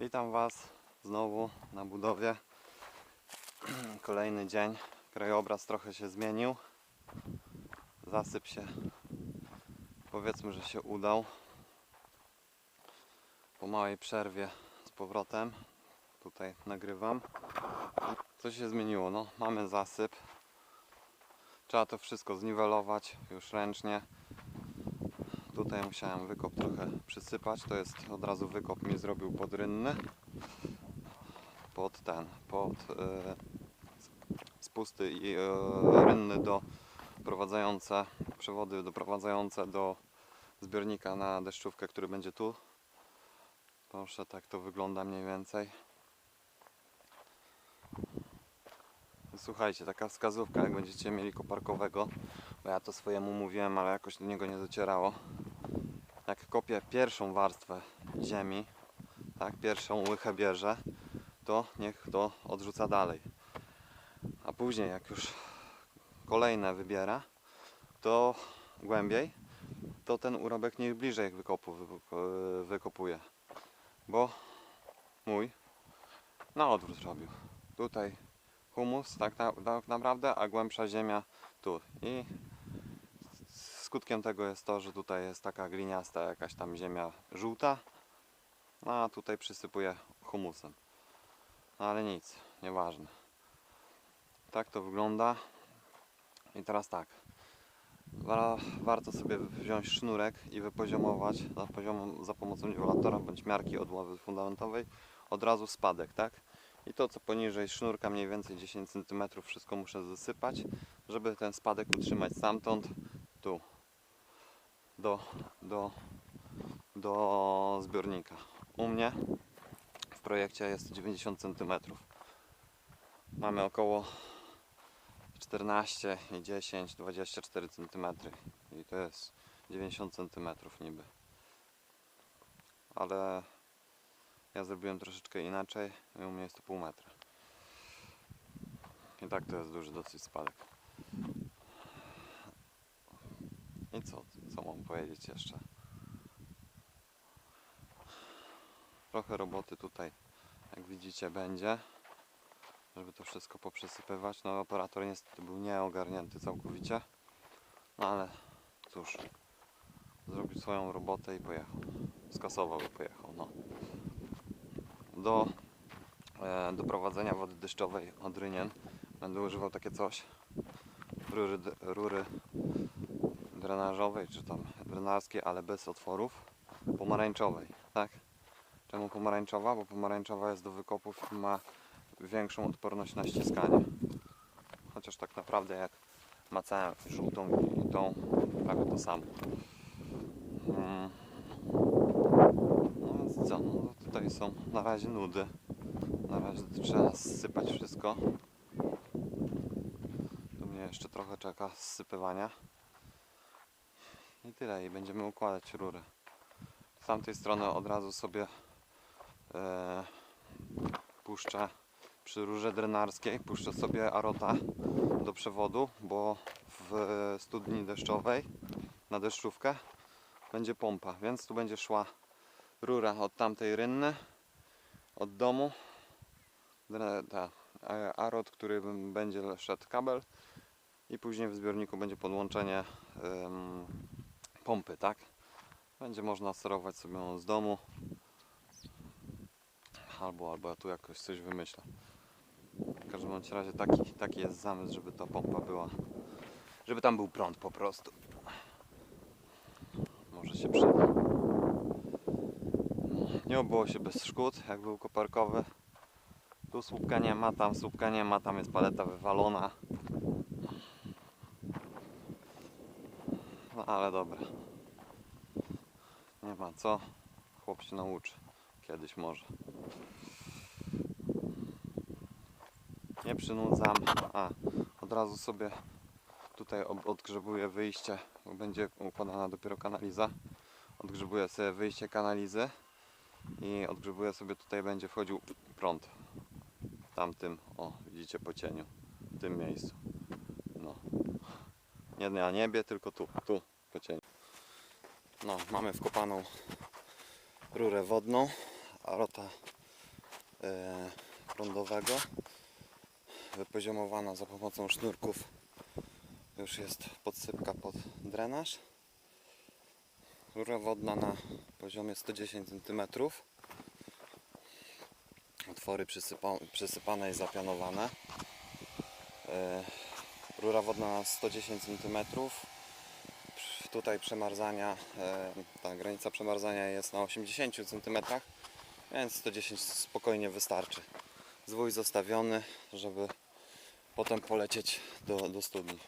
Witam Was znowu na budowie. Kolejny dzień. Krajobraz trochę się zmienił. Zasyp się, powiedzmy, że się udał. Po małej przerwie z powrotem tutaj nagrywam. Co się zmieniło? No, mamy zasyp. Trzeba to wszystko zniwelować już ręcznie. Tutaj musiałem wykop trochę przysypać. To jest od razu wykop mi zrobił podrynny. Pod ten, pod e, spusty i e, rynny do prowadzające, przewody doprowadzające do zbiornika na deszczówkę, który będzie tu. Proszę, tak to wygląda mniej więcej. Słuchajcie, taka wskazówka, jak będziecie mieli koparkowego, bo ja to swojemu mówiłem, ale jakoś do niego nie docierało. Jak kopię pierwszą warstwę ziemi, tak, pierwszą łychę bierze, to niech to odrzuca dalej. A później, jak już kolejne wybiera, to głębiej, to ten urobek niech bliżej wykopu wy- wykopuje. Bo mój na odwrót robił. Tutaj humus, tak, tak naprawdę, a głębsza ziemia tu. I skutkiem tego jest to, że tutaj jest taka gliniasta jakaś tam ziemia żółta, a tutaj przysypuje humusem. No ale nic, nieważne. Tak to wygląda. I teraz tak. Wa- Warto sobie wziąć sznurek i wypoziomować za, za pomocą niwelatora bądź miarki odłowy fundamentowej od razu spadek, tak? I to co poniżej sznurka, mniej więcej 10 cm, wszystko muszę zasypać, żeby ten spadek utrzymać stamtąd tu do, do, do zbiornika. U mnie w projekcie jest 90 cm. Mamy około 14 i 10, 24 cm i to jest 90 cm niby. Ale ja zrobiłem troszeczkę inaczej i u mnie jest to pół metra. I tak to jest duży dosyć spadek. I co, co mam powiedzieć jeszcze? Trochę roboty tutaj, jak widzicie, będzie, żeby to wszystko poprzesypywać. No, operator niestety był nieogarnięty całkowicie, no ale cóż, zrobił swoją robotę i pojechał. Skasował i pojechał. No. Do, e, do prowadzenia wody deszczowej od rynien będę używał takie coś. Rury, rury drenażowej, czy tam drenarskiej, ale bez otworów, pomarańczowej, tak? Czemu pomarańczowa? Bo pomarańczowa jest do wykopów i ma większą odporność na ściskanie. Chociaż tak naprawdę jak macałem żółtą i tą, prawie to samo. Mm. No więc co, no tutaj są na razie nudy. Na razie trzeba zsypać wszystko. Tu mnie jeszcze trochę czeka zsypywania. I tyle, i będziemy układać rury. Z tamtej strony od razu sobie e, puszczę przy rurze drenarskiej, puszczę sobie arota do przewodu, bo w studni deszczowej na deszczówkę będzie pompa, więc tu będzie szła rura od tamtej rynny, od domu, ta, arot, który będzie szedł kabel i później w zbiorniku będzie podłączenie pompy, tak? Będzie można sterować sobie ją z domu. Albo, albo ja tu jakoś coś wymyślę. W każdym bądź razie taki, taki jest zamysł, żeby ta pompa była. Żeby tam był prąd po prostu. Może się przyda. Nie obyło się bez szkód, jak był koparkowy. Tu słupka nie ma, tam słupka nie ma, tam jest paleta wywalona. No ale dobra. Nie ma co. Chłop się nauczy. Kiedyś może. Nie przynudzam. A, od razu sobie tutaj odgrzebuję wyjście, będzie układana dopiero kanaliza. Odgrzebuję sobie wyjście kanalizy i odgrzebuję sobie tutaj będzie wchodził prąd. Tamtym, o widzicie po cieniu, w tym miejscu. Nie na niebie, tylko tu, tu po cieniu. No, mamy wkopaną rurę wodną, rota e, prądowego. Wypoziomowana za pomocą sznurków. Już jest podsypka pod drenaż. Rura wodna na poziomie 110 cm. Otwory przysypa- przysypane i zapianowane. Rura wodna na 110 cm. Tutaj przemarzania, e, ta granica przemarzania jest na 80 cm, więc 110 spokojnie wystarczy. Zwój zostawiony, żeby potem polecieć do, do studni.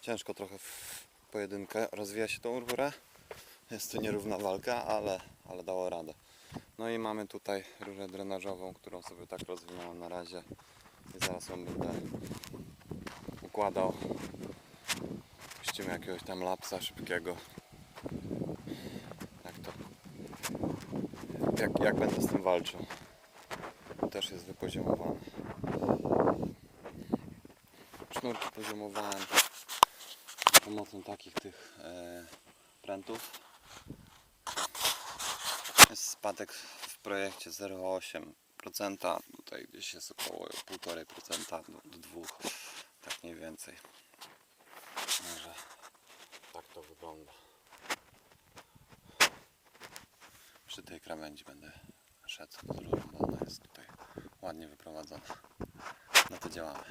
Ciężko trochę w pojedynkę rozwija się tą rurę. Jest to nierówna walka, ale, ale dało radę. No i mamy tutaj rurę drenażową, którą sobie tak rozwinąłem na razie. Zaraz ją będę układał. Puścimy jakiegoś tam lapsa szybkiego. Jak to... Jak, jak będę z tym walczył. Też jest wypoziomowany. Sznurki poziomowałem za pomocą takich tych e, prętów. Jest spadek w projekcie 0,8%. Tutaj gdzieś jest około 1,5% do, do 2%. Tak mniej więcej. Może tak to wygląda. Przy tej krawędzi będę szedł z rurą, bo ona jest tutaj ładnie wyprowadzona. No to działamy.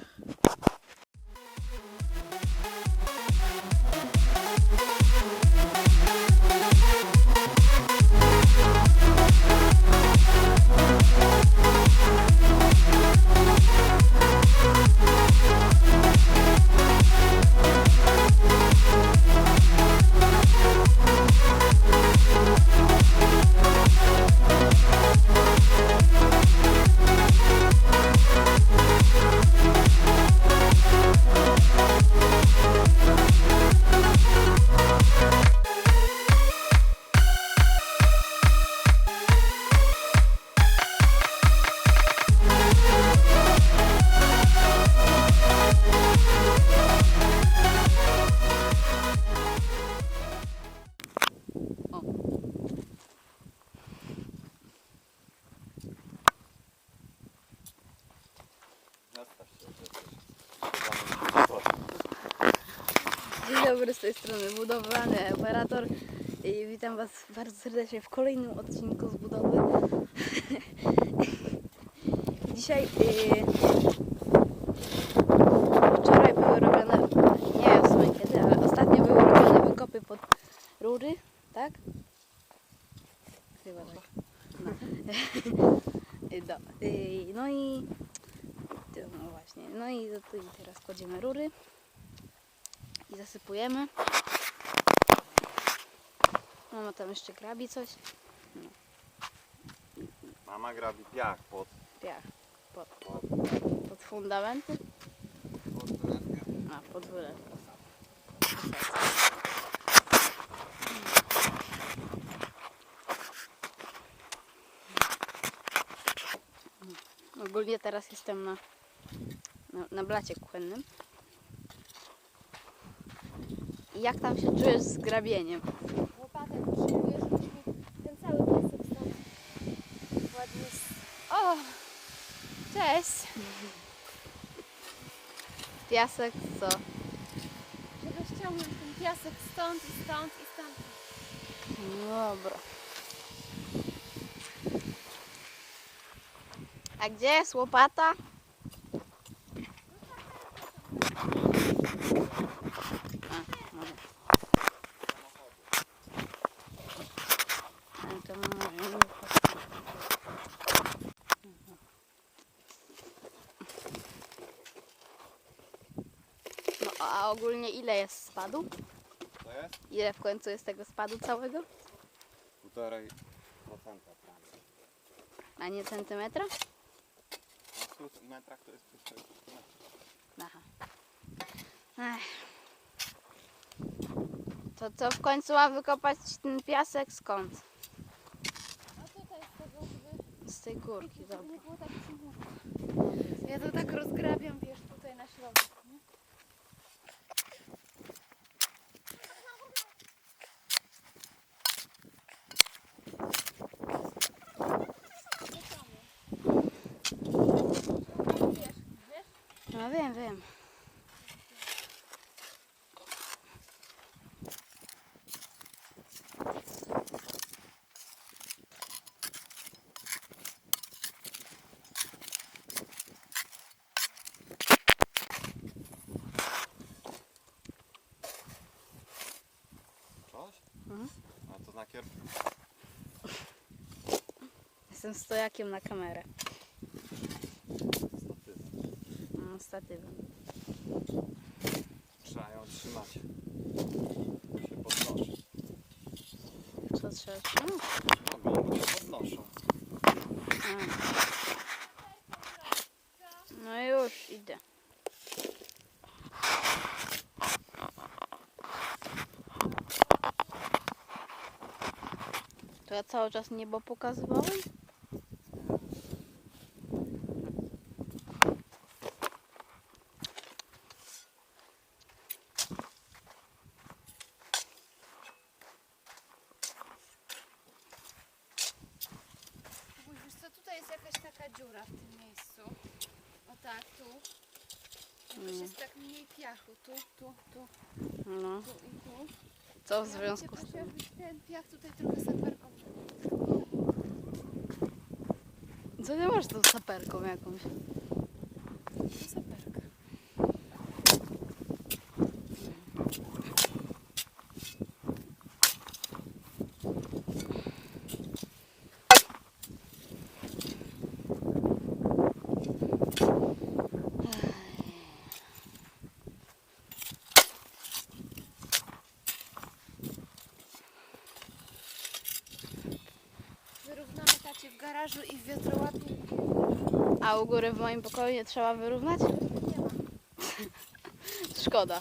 Witam Was bardzo serdecznie w kolejnym odcinku z budowy. Dzisiaj, yy, wczoraj były robione, nie wiem kiedy, ale ostatnio były robione wykopy pod rury, tak? Chyba tak. No, Yy, no i, no właśnie, no i i teraz kładziemy rury i zasypujemy. Mama tam jeszcze grabi coś. Mama grabi piach pod, Piach. Pod, pod, pod fundamenty. pod wylewkę. A, pod. Ogólnie teraz jestem na, na, na blacie kuchennym. Jak tam się czujesz z grabieniem? Przyjmujesz, żebyśmy ten cały piasek stąd ładnie... O! Cześć! Piasek co? Żeby ściągnąć ten piasek stąd i stąd i stąd. Dobra. A gdzie jest łopata? A, może. Ale to może nie pasuje. No a ogólnie ile jest spadu? To jest? Ile w końcu jest tego spadu całego? Półtorej procenta prawie. A nie centymetra? Na 100 metrach to jest półtorej metra. Aha. Ech. To co w końcu ma wykopać ten piasek skąd? A tutaj z tego, żeby, Z tej górki, dobra. nie było tak ciemno. Ja to tak rozgrabiam, wiesz, tutaj na środek. Nie? No wiem, wiem. Coś? Mhm. A to na kier... Jestem stojakiem na kamerę. No, statywem. Trzeba ją trzymać. Się podnosi. Co trzeba trzymać? No, gąbki się podnoszą. No już, idę. To ja cały czas niebo pokazywałem? Kubuś, wiesz co, tutaj jest jakaś taka dziura w tym miejscu. O tak, tu. Jakoś Mm. jest tak mniej piachu. Tu, tu, tu, No. Co w związku z tym? ten piach tutaj trochę saperką Co ty masz tą saperką jakąś? To saperka. Wyrównamy tacie w garażu i w wiatrołapie. A u góry w moim pokoju nie trzeba wyrównać? Nie ma. Szkoda.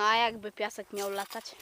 No a jakby piasek miał latać?